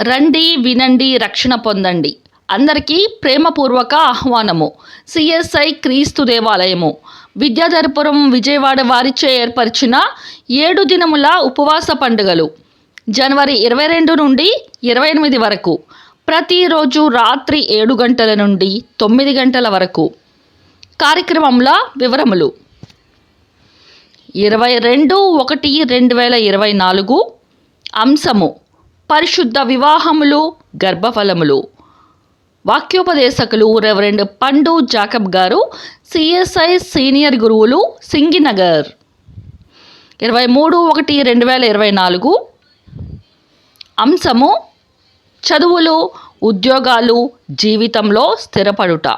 రండి వినండి రక్షణ పొందండి. అందరికీ ప్రేమపూర్వక ఆహ్వానము. సిఎస్ఐ క్రీస్తు దేవాలయము. విద్యాధరపురం విజయవాడ వారిచే ఏర్పరిచిన ఏడు దినముల ఉపవాస పండుగలు. జనవరి ఇరవై రెండు నుండి ఇరవై ఎనిమిది వరకు. ప్రతిరోజు రాత్రి ఏడు గంటల నుండి తొమ్మిది గంటల వరకు. కార్యక్రమంలో వివరములు. ఇరవై రెండు ఒకటి రెండు వేల ఇరవై నాలుగు అంశము. పరిశుద్ధ వివాహములు గర్భఫలములు. వాక్యోపదేశకులు రెవరెండ్ పండు జాకబ్ గారు సిఎస్ఐ సీనియర్ గురువులు సింగినగర్. ఇరవై మూడు ఒకటి రెండు వేల ఇరవై నాలుగు. అంశము చదువులు ఉద్యోగాలు జీవితంలో స్థిరపడుట.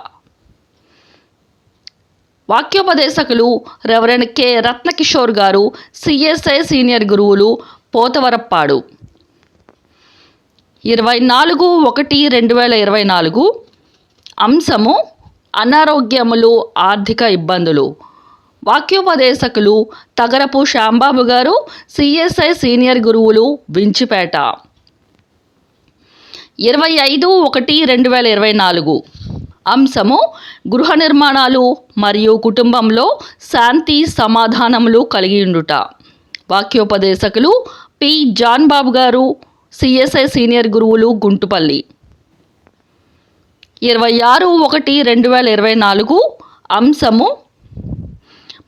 వాక్యోపదేశకులు రెవరెండ్ కె. రత్నకిషోర్ గారు సిఎస్ఐ సీనియర్ గురువులు పోతవరప్పాడు. ఇరవై నాలుగు ఒకటి రెండు వేల ఇరవై నాలుగు. అంశము అనారోగ్యములు ఆర్థిక ఇబ్బందులు. వాక్యోపదేశకులు తగరపు శాంబాబు గారు సిఎస్ఐ సీనియర్ గురువులు వించిపేట. ఇరవై ఐదు ఒకటి రెండు వేల ఇరవై నాలుగు. అంశము గృహ నిర్మాణాలు మరియు కుటుంబంలో శాంతి సమాధానములు కలిగి ఉండుట వాక్యోపదేశకులు పి జాన్ బాబు గారు సిఎస్ఐ సీనియర్ గురువులు గుంటుపల్లి. ఇరవై ఆరు ఒకటి రెండు వేల ఇరవై నాలుగు అంశము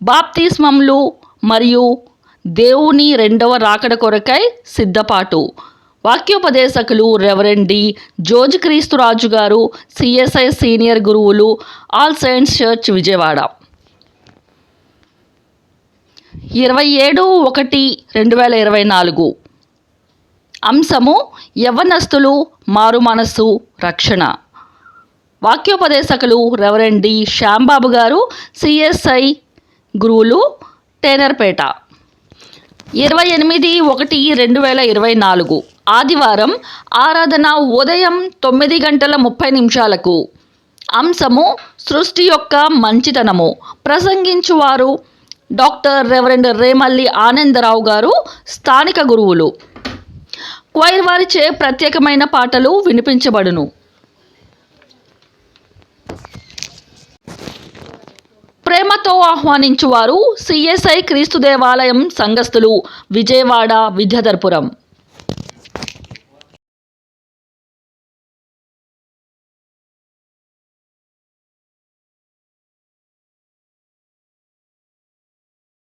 బాప్తిస్మములు మరియు దేవుని రెండవ రాకడ కొరకై సిద్ధపాటు. వాక్యోపదేశకులు రెవరెండి జోజ్ క్రీస్తురాజు గారు సిఎస్ఐ సీనియర్ గురువులు ఆల్ సైన్స్ చర్చ్ విజయవాడ. ఇరవై ఏడు ఒకటి రెండు వేల ఇరవై నాలుగు అంశము యవ్వనస్తులు మారు మనస్సు రక్షణ. వాక్యోపదేశకులు రెవరెండి శ్యాంబాబు గారు సిఎస్ఐ గురువులు టేనర్పేట. ఇరవై ఎనిమిది ఒకటి రెండు వేల ఇరవై నాలుగు ఆదివారం ఆరాధన ఉదయం తొమ్మిది గంటల ముప్పై నిమిషాలకు. అంశము సృష్టి యొక్క మంచితనము. ప్రసంగించువారు డాక్టర్ రెవరెండ్ రేమల్లి ఆనందరావు గారు స్థానిక గురువులు. క్వైర్ వారిచే ప్రత్యేకమైన పాటలు వినిపించబడును. ప్రేమతో ఆహ్వానించువారు సిఎస్ఐ క్రీస్తు దేవాలయం సంఘస్థులు విజయవాడ విద్యాధర్పురం.